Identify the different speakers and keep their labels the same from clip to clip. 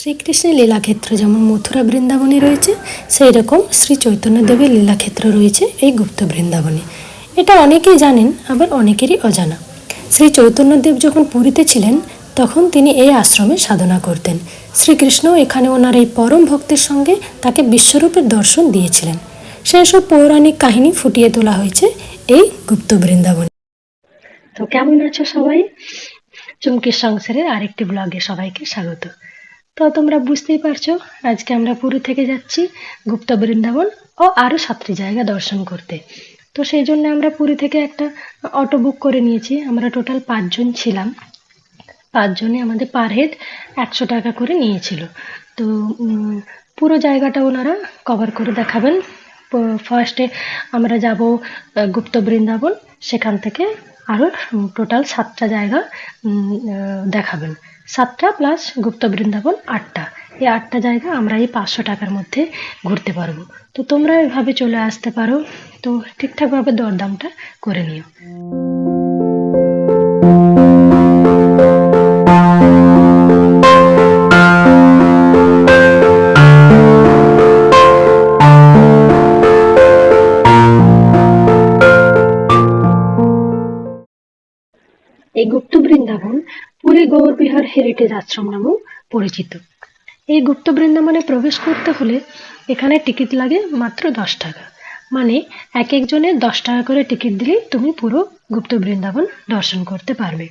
Speaker 1: শ্রীকৃষ্ণের লীলাক্ষেত্র, যেমন মথুরা বৃন্দাবনে রয়েছে সেই রকম শ্রী চৈতন্যদেবের লীলাক্ষেত্র রয়েছে এই গুপ্ত বৃন্দাবনে। এটা অনেকেই জানেন, আবার অনেকেরই অজানা। শ্রী চৈতন্যদেব যখন পুরীতে ছিলেন, তখন তিনি এই আশ্রমে সাধনা করতেন। শ্রীকৃষ্ণ এখানে ওনার এই পরম ভক্তের সঙ্গে তাকে বিশ্বরূপের দর্শন দিয়েছিলেন। সেই সব পৌরাণিক কাহিনী ফুটিয়ে তোলা হয়েছে এই গুপ্ত বৃন্দাবনে। তো কেমন আছো সবাই? চুমকির সংসারের আরেকটি ব্লগে সবাইকে স্বাগত। তো তোমরা বুঝতেই পারছ, আজকে আমরা পুরী থেকে যাচ্ছি গুপ্ত বৃন্দাবন ও আরও সাতটি জায়গা দর্শন করতে। তো সেই জন্য আমরা পুরী থেকে একটা অটো বুক করে নিয়েছি। আমরা টোটাল পাঁচজন ছিলাম। পাঁচজনে আমাদের পার হেড একশো টাকা করে নিয়েছিল। তো পুরো জায়গাটা ওনারা কভার করে দেখাবেন। ফার্স্টে আমরা যাব গুপ্ত বৃন্দাবন, সেখান থেকে আরও টোটাল সাতটা জায়গা দেখাবেন। সাতটা প্লাস গুপ্ত বৃন্দাবন আটটা। এই আটটা জায়গা আমরা এই পাঁচশো টাকার মধ্যে ঘুরতে পারব। তো তোমরা এভাবে চলে আসতে পারো। তো ঠিকঠাকভাবে দরদামটা করে নিও। হেরিটেজ আশ্রম নামেও পরিচিত। এই গুপ্ত বৃন্দাবনে প্রবেশ করতে হলে এখানে টিকিট লাগে মাত্র দশ টাকা। মানে এক একজনের দশ টাকা করে টিকিট দিলেই তুমি পুরো গুপ্ত বৃন্দাবন দর্শন করতে পারবে।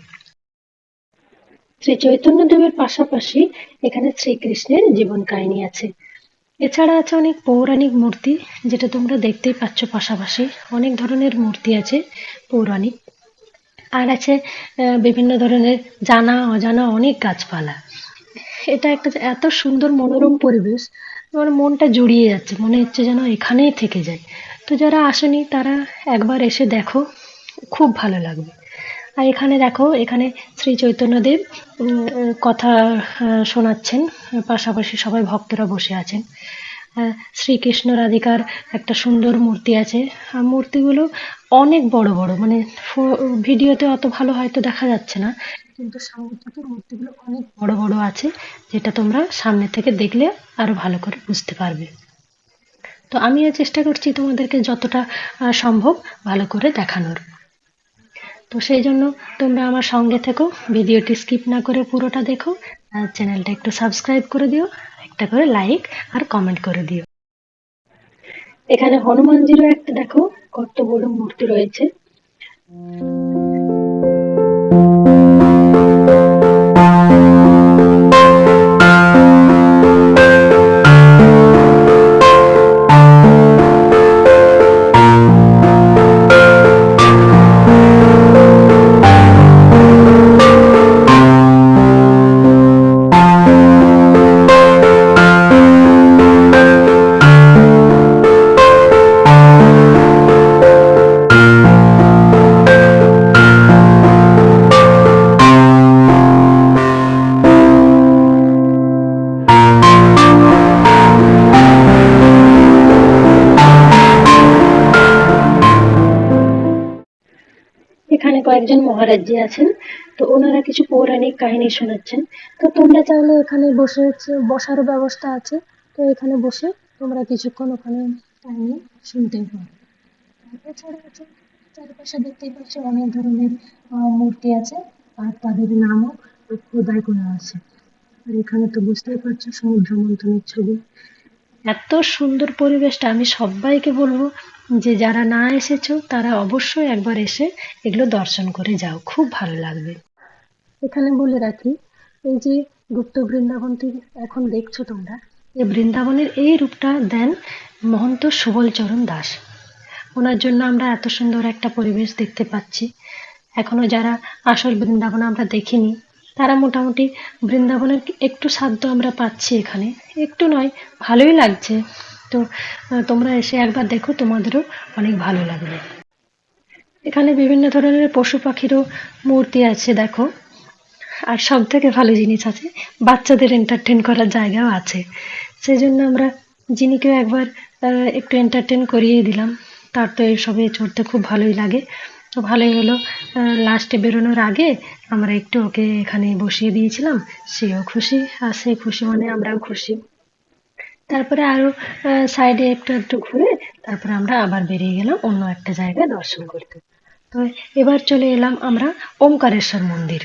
Speaker 1: শ্রী চৈতন্য দেবের পাশাপাশি এখানে শ্রীকৃষ্ণের জীবন কাহিনী আছে। এছাড়া আছে অনেক পৌরাণিক মূর্তি, যেটা তোমরা দেখতেই পাচ্ছ পাশাপাশি। অনেক ধরনের মূর্তি আছে, পৌরাণিক। আর আছে বিভিন্ন ধরনের জানা, অজানা অনেক গাছপালা। এটা একটা এত সুন্দর মনোরম পরিবেশ, আমার মনটা জুড়িয়ে যাচ্ছে, মনে হচ্ছে যেন এখানেই থেকে যায়। তো যারা আসেনি, তারা একবার এসে দেখো, খুব ভালো লাগবে। আর এখানে দেখো, এখানে শ্রী চৈতন্যদেব কথা শোনাচ্ছেন, পাশাপাশি সবাই ভক্তরা বসে আছেন। শ্রীকৃষ্ণ রাধিকার একটা সুন্দর মূর্তি আছে। আর মূর্তিগুলো অনেক বড় বড় মানে ভিডিওতে অত ভালো হয়তো দেখা যাচ্ছে না, কিন্তু সামনে থেকে মূর্তিগুলো অনেক বড় বড় আছে, যেটা তোমরা সামনে থেকে দেখলে আরও ভালো করে বুঝতে পারবে। তো আমিও চেষ্টা করছি তোমাদেরকে যতটা সম্ভব ভালো করে দেখানোর। তো সেই জন্য তোমরা আমার সঙ্গে থেকো, ভিডিওটি স্কিপ না করে পুরোটা দেখো, আর চ্যানেলটা একটু সাবস্ক্রাইব করে দিও, একটা করে লাইক আর কমেন্ট করে দিও। এখানে হনুমানজিরও একটা দেখো, কত বড় মূর্তি রয়েছে। এখানে কয়েকজন মহারাজজি আছেন। তো ওনারা কিছু পৌরাণিক কাহিনী শোনাচ্ছেন। তো তোমরা চাইলে এখানে বসে হচ্ছে, বসারও ব্যবস্থা আছে। তো এখানে বসে তোমরা কিছুক্ষণ ওখানে কাহিনী শুনতেই পারো এছাড়া আছে চারপাশে দেখতেই পাচ্ছ অনেক ধরনের মূর্তি আছে। আর তাদের নামও খোদাই করা আছে। আর এখানে তো বুঝতেই পারছ সমুদ্র মন্থনের ছবি। এত সুন্দর পরিবেশটা আমি সবাইকে বলব যে যারা না এসেছ, তারা অবশ্যই একবার এসে এগুলো দর্শন করে যাও। খুব ভালো লাগবে। এখানে বলে রাখি, এই যে গুপ্ত বৃন্দাবনটি এখন দেখছ তোমরা, এই বৃন্দাবনের এই রূপটা দেন মহন্ত সুবলচরণ দাস। ওনার জন্য আমরা এত সুন্দর একটা পরিবেশ দেখতে পাচ্ছি। এখনও যারা আসল বৃন্দাবন আমরা দেখিনি তারা মোটামুটি বৃন্দাবনের একটু সাধ্য আমরা পাচ্ছি এখানে। একটু নয়, ভালোই লাগছে। তো তোমরা এসে একবার দেখো, তোমাদেরও অনেক ভালো লাগবে। এখানে বিভিন্ন ধরনের পশু পাখিরও মূর্তি আছে, দেখো। আর সব থেকে ভালো জিনিস আছে, বাচ্চাদের এন্টারটেন করার জায়গাও আছে। সেই জন্য আমরা জিনিকেও একবার একটু এন্টারটেন করিয়ে দিলাম। তার তো এইসবে চড়তে খুব ভালোই লাগে। তো ভালোই হলো। লাস্টে বেরোনোর আগে আমরা একটু ওকে এখানে বসিয়ে দিয়েছিলাম। সেও খুশি, আর সে খুশি মানে আমরাও খুশি। তারপরে আরও সাইডে একটু একটু ঘুরে তারপরে আমরা আবার বেরিয়ে গেলাম অন্য একটা জায়গায় দর্শন করতে। তো এবার চলে এলাম আমরা ওমকারেশ্বর মন্দির।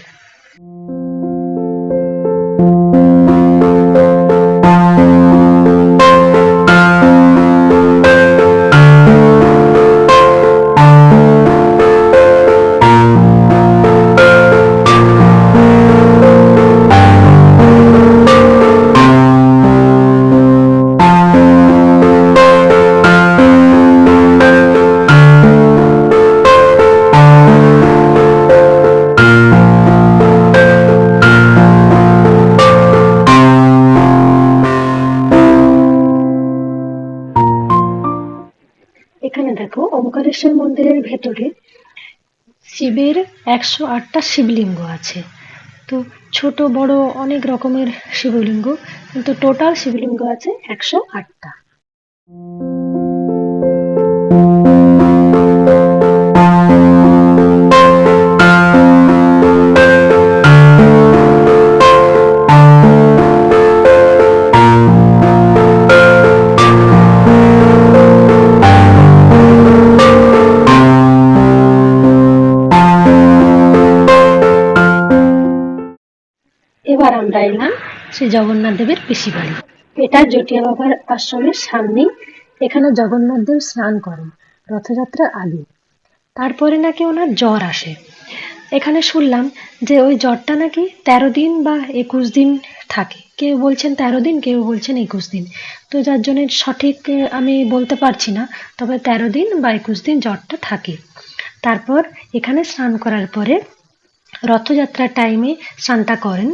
Speaker 1: মন্দিরের ভেতরে শিবের একশো আটটা শিবলিঙ্গ আছে। তো ছোট, বড় অনেক রকমের শিবলিঙ্গ, কিন্তু টোটাল শিবলিঙ্গ আছে একশো আটটা। এলাম শ্রী জগন্নাথ দেবের পিসি বাড়ি। এটা জটিয়া বাবার আশ্রমের সামনেই, এখানে জগন্নাথ দেব স্নান করেন, রথযাত্রার আগে। তারপরে নাকি ওনার জ্বর আসে। এখানে শুনলাম যে ওই জ্বরটা নাকি তেরো দিন বা একুশ দিন থাকে। কেউ বলছেন তেরো দিন, কেউ বলছেন একুশ দিন। তো যার জন্য সঠিক আমি বলতে পারছি না, তবে তেরো দিন বা একুশ দিন জ্বরটা থাকে। তারপর এখানে স্নান করার পরে রথযাত্রার টাইমে স্নানটা করেন।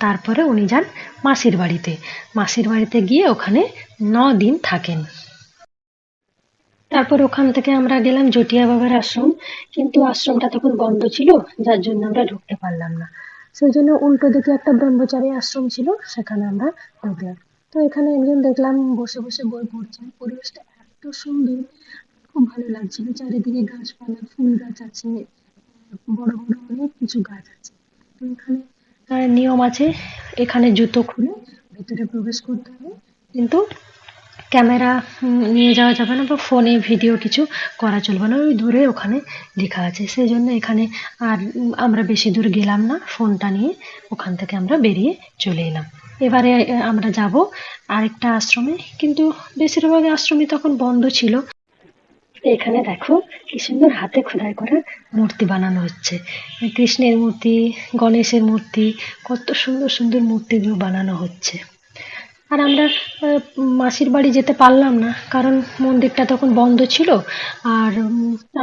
Speaker 1: তারপরে উনি যান মাসির বাড়িতে। মাসির বাড়িতে গিয়ে ওখানে ন দিন থাকেন। তারপর ওখান থেকে আমরা গেলাম জটিয়া বাবার আশ্রম। কিন্তু আশ্রমটা তখন বন্ধ ছিল, যার জন্য আমরা ঢুকতে পারলাম না। সেই জন্য উল্টো দিকে একটা ব্রহ্মচারী আশ্রম ছিল, সেখানে আমরা ঢুকলাম তো এখানে একজন দেখলাম বসে বসে বই পড়ছেন পরিবেশটা এত সুন্দর, খুব ভালো লাগছিল। চারিদিকে গাছপালা, ফুল গাছ আছে, বড় বড় অনেক কিছু গাছ আছে। তো এখানে নিয়ম আছে, এখানে জুতো খুলে ভেতরে প্রবেশ করতে হবে। কিন্তু ক্যামেরা নিয়ে যাওয়া যাবে না বা ফোনে ভিডিও কিছু করা চলবে না, ওই দূরে ওখানে লেখা আছে। সেই জন্য এখানে আর আমরা বেশি দূর গেলাম না, ফোনটা নিয়ে ওখান থেকে আমরা বেরিয়ে চলে এলাম। এবারে আমরা যাব আরেকটা আশ্রমে, কিন্তু বেশিরভাগ আশ্রমই তখন বন্ধ ছিল। এখানে দেখো কি সুন্দর হাতে খোদাই করা মূর্তি বানানো হচ্ছে। কৃষ্ণের মূর্তি, গণেশের মূর্তি, কত সুন্দর সুন্দর মূর্তিগুলো বানানো হচ্ছে। আর আমরা মাসির বাড়ি যেতে পারলাম না, কারণ মন্দিরটা তখন বন্ধ ছিল, আর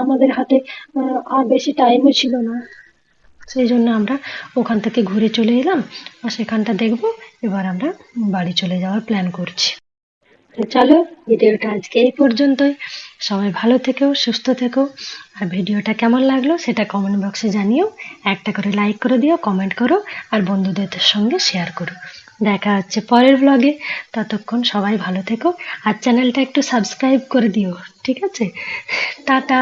Speaker 1: আমাদের হাতে আর বেশি টাইমও ছিল না। সেই জন্য আমরা ওখান থেকে ঘুরে চলে এলাম, আর সেখানটা দেখব, এবার আমরা বাড়ি চলে যাওয়ার প্ল্যান করছি। চলো ভিডিওটা আজকে এই পর্যন্তই। সবাই ভালো থেকেও সুস্থ থেকো। আর ভিডিওটা কেমন লাগল সেটা কমেন্ট বক্সে জানিও। একটা করে লাইক করে দিও কমেন্ট করো, আর বন্ধুদের সঙ্গে শেয়ার করো। দেখা হচ্ছে পরের ব্লগে ততক্ষণ সবাই ভালো থেকো। আর চ্যানেলটা একটু সাবস্ক্রাইব করে দিও, ঠিক আছে? টাটা!